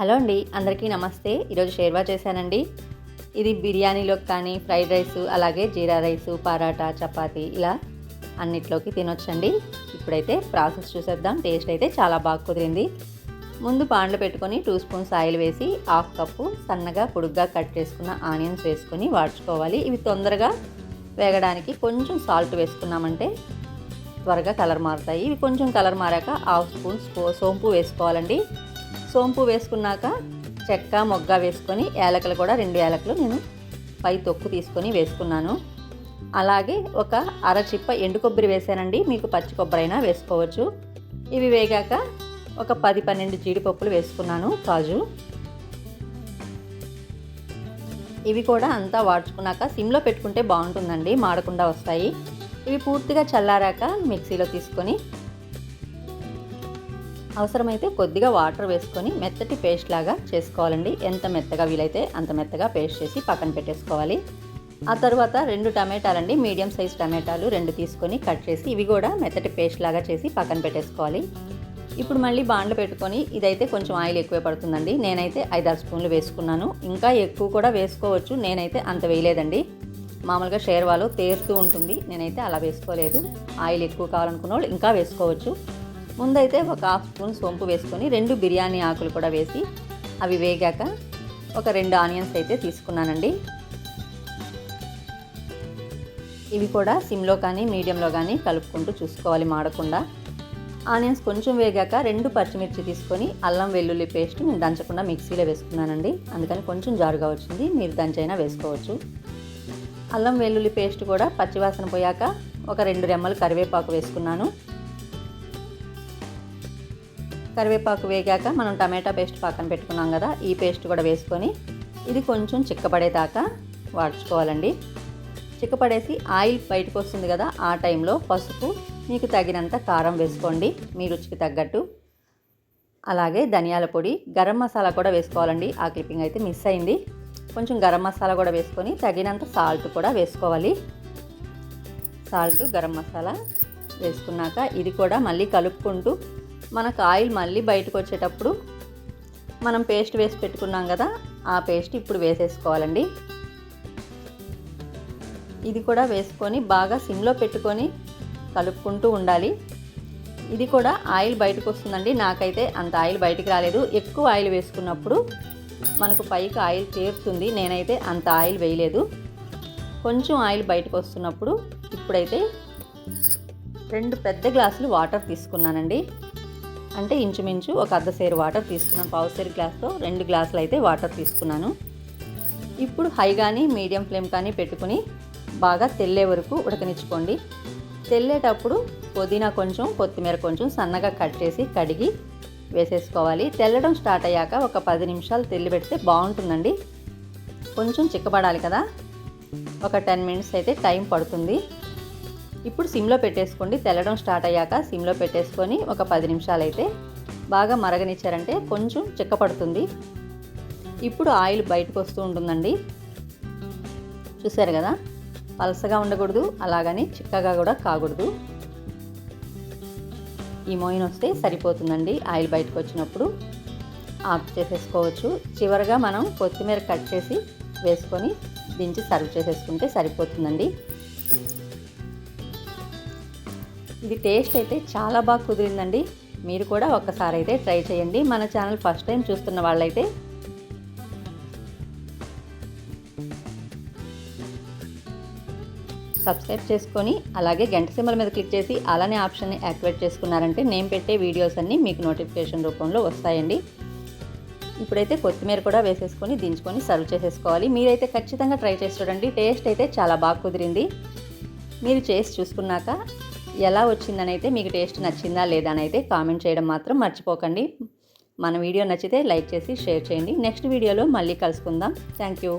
Hello అండి అందరికీ నమస్తే. ఈరోజు షేర్వా చేశానండి. ఇది బిర్యానీలోకి కానీ ఫ్రైడ్ రైస్ అలాగే జీరా రైసు పరాటా చపాతి ఇలా అన్నిట్లోకి తినొచ్చండి. ఇప్పుడైతే ప్రాసెస్ చూసేద్దాం. టేస్ట్ అయితే చాలా బాగా కుదిరింది. ముందు పాండ్లు పెట్టుకొని టూ స్పూన్స్ ఆయిల్ వేసి హాఫ్ కప్పు సన్నగా పొడుగ్గా కట్ చేసుకున్న ఆనియన్స్ వేసుకొని వాడ్చుకోవాలి ఇవి తొందరగా వేగడానికి కొంచెం సాల్ట్ వేసుకున్నామంటే త్వరగా కలర్ మారుతాయి. ఇవి కొంచెం కలర్ మారాక హాఫ్ స్పూన్ సోంపు వేసుకోవాలండి. సోంపు వేసుకున్నాక చెక్క మొగ్గ వేసుకొని ఏలకలు కూడా రెండు యాలకులు నేను పై తొక్కు తీసుకొని వేసుకున్నాను. అలాగే ఒక అర చిప్ప ఎండు కొబ్బరి వేసానండి. మీకు పచ్చి కొబ్బరి అయినా వేసుకోవచ్చు. ఇవి వేగాక ఒక పది పన్నెండు జీడిపప్పులు వేసుకున్నాను కాజు. ఇవి కూడా అంతా వాడ్చుకున్నాక సిమ్లో పెట్టుకుంటే బాగుంటుందండి మాడకుండా వస్తాయి. ఇవి పూర్తిగా చల్లారాక మిక్సీలో తీసుకొని అవసరమైతే కొద్దిగా వాటర్ వేసుకొని మెత్తటి పేస్ట్ లాగా చేసుకోవాలండి. ఎంత మెత్తగా వీలైతే అంత మెత్తగా పేస్ట్ చేసి పక్కన పెట్టేసుకోవాలి. ఆ తర్వాత రెండు టమాటాలండి మీడియం సైజ్ టమాటాలు రెండు తీసుకొని కట్ చేసి ఇవి కూడా మెత్తటి పేస్ట్ లాగా చేసి పక్కన పెట్టేసుకోవాలి. ఇప్పుడు మళ్ళీ బాండ్లు పెట్టుకొని ఇదైతే కొంచెం ఆయిల్ ఎక్కువే పడుతుందండి. నేనైతే ఐదారు స్పూన్లు వేసుకున్నాను. ఇంకా ఎక్కువ కూడా వేసుకోవచ్చు. నేనైతే అంత వేయలేదండి. మామూలుగా షేర్వాలో తేరుతూ ఉంటుంది. నేనైతే అలా వేసుకోలేదు. ఆయిల్ ఎక్కువ కావాలనుకున్న వాళ్ళు ఇంకా వేసుకోవచ్చు. ముందైతే ఒక హాఫ్ స్పూన్ సోంపు వేసుకొని రెండు బిర్యానీ ఆకులు కూడా వేసి అవి వేగాక ఒక రెండు ఆనియన్స్ అయితే తీసుకున్నానండి. ఇవి కూడా సిమ్లో కానీ మీడియంలో కానీ కలుపుకుంటూ చూసుకోవాలి మాడకుండా. ఆనియన్స్ కొంచెం వేగాక రెండు పచ్చిమిర్చి తీసుకొని అల్లం వెల్లుల్లి పేస్ట్ నేను దంచకుండా మిక్సీలో వేసుకున్నానండి. అందుకని కొంచెం జారుగా వచ్చింది. మీరు దంచైనా వేసుకోవచ్చు. అల్లం వెల్లుల్లి పేస్ట్ కూడా పచ్చివాసన పోయాక ఒక రెండు రెమ్మలు కరివేపాకు వేసుకున్నాను. కరివేపాకు వేగాక మనం టమాటా పేస్ట్ పక్కన పెట్టుకున్నాం కదా ఈ పేస్ట్ కూడా వేసుకొని ఇది కొంచెం చిక్కపడేదాకా వాడ్చుకోవాలండి చిక్కపడేసి ఆయిల్ బయటకు వస్తుంది కదా ఆ టైంలో పసుపు మీకు తగినంత కారం వేసుకోండి మీ రుచికి తగ్గట్టు. అలాగే ధనియాల పొడి గరం మసాలా కూడా వేసుకోవాలండి ఆ క్లిప్పింగ్ అయితే మిస్ అయింది. కొంచెం గరం మసాలా కూడా వేసుకొని తగినంత సాల్ట్ కూడా వేసుకోవాలి. సాల్ట్ గరం మసాలా వేసుకున్నాక ఇది కూడా మళ్ళీ కలుపుకుంటూ మనకు ఆయిల్ మళ్ళీ బయటకు వచ్చేటప్పుడు మనం పేస్ట్ వేసి పెట్టుకున్నాం కదా ఆ పేస్ట్ ఇప్పుడు వేసేసుకోవాలండి. ఇది కూడా వేసుకొని బాగా సిమ్లో పెట్టుకొని కలుపుకుంటూ ఉండాలి. ఇది కూడా ఆయిల్ బయటకు వస్తుందండి నాకైతే అంత ఆయిల్ బయటికి రాలేదు. ఎక్కువ ఆయిల్ వేసుకున్నప్పుడు మనకు పైకి ఆయిల్ చేరుతుంది నేనైతే అంత ఆయిల్ వేయలేదు. కొంచెం ఆయిల్ బయటకు వస్తున్నప్పుడు ఇప్పుడైతే రెండు పెద్ద గ్లాసులు వాటర్ తీసుకున్నానండి. అంటే ఇంచుమించు ఒక అర్ధ సేరు వాటర్ తీసుకున్నాను. పావు సేరు గ్లాస్తో రెండు గ్లాసులు అయితే వాటర్ తీసుకున్నాను. ఇప్పుడు హై కానీ మీడియం ఫ్లేమ్ కానీ పెట్టుకుని బాగా తెల్లే వరకు ఉడకనిచ్చుకోండి. తెల్లేటప్పుడు పుదీనా కొంచెం కొత్తిమీర కొంచెం సన్నగా కట్ చేసి కడిగి వేసేసుకోవాలి. తెల్లడం స్టార్ట్ అయ్యాక ఒక పది నిమిషాలు తెల్లి పెడితే బాగుంటుందండి. కొంచెం చిక్కబడాలి కదా. ఒక టెన్ మినిట్స్ అయితే టైం పడుతుంది. ఇప్పుడు సిమ్లో పెట్టేసుకోండి. తెల్లడం స్టార్ట్ అయ్యాక సిమ్లో పెట్టేసుకొని ఒక పది నిమిషాలు అయితే బాగా మరగనిచ్చారంటే కొంచెం చిక్కపడుతుంది ఇప్పుడు ఆయిల్ బయటకు వస్తూ ఉంటుందండి. చూసారు కదా? పలసగా ఉండకూడదు అలాగని చిక్కగా కూడా కాకూడదు. ఈ మోయిన్ వస్తే సరిపోతుందండి ఆయిల్ బయటకు వచ్చినప్పుడు. ఆఫ్ చేసేసుకోవచ్చు. చివరిగా మనం కొత్తిమీర కట్ చేసి వేసుకొని దించి సర్వ్ చేసేసుకుంటే సరిపోతుందండి. ఇది టేస్ట్ అయితే చాలా బాగా కుదిరిందండి. మీరు కూడా ఒక్కసారి అయితే ట్రై చేయండి. మన ఛానల్ ఫస్ట్ టైం చూస్తున్న వాళ్ళైతే సబ్స్క్రైబ్ చేసుకొని అలాగే గంట సింబల్ మీద క్లిక్ చేసి అలానే ఆప్షన్ని యాక్టివేట్ చేసుకున్నారంటే నేను పెట్టే వీడియోస్ అన్నీ మీకు నోటిఫికేషన్ రూపంలో వస్తాయండి. ఇప్పుడైతే కొత్తిమీర కూడా వేసేసుకొని దించుకొని సర్వ్ చేసేసుకోవాలి. మీరైతే ఖచ్చితంగా ట్రై చేసి చూడండి. టేస్ట్ అయితే చాలా బాగా కుదిరింది. మీరు చేసి చూసుకున్నాక ఎలా వచ్చిందని అయితే మీకు టేస్ట్ నచ్చిందా లేదా అని అయితే కామెంట్ చేయడం మాత్రం మర్చిపోకండి. మన వీడియో నచ్చితే లైక్ చేసి షేర్ చేయండి. నెక్స్ట్ వీడియోలో మళ్ళీ కలుసుకుందాం. Thank you.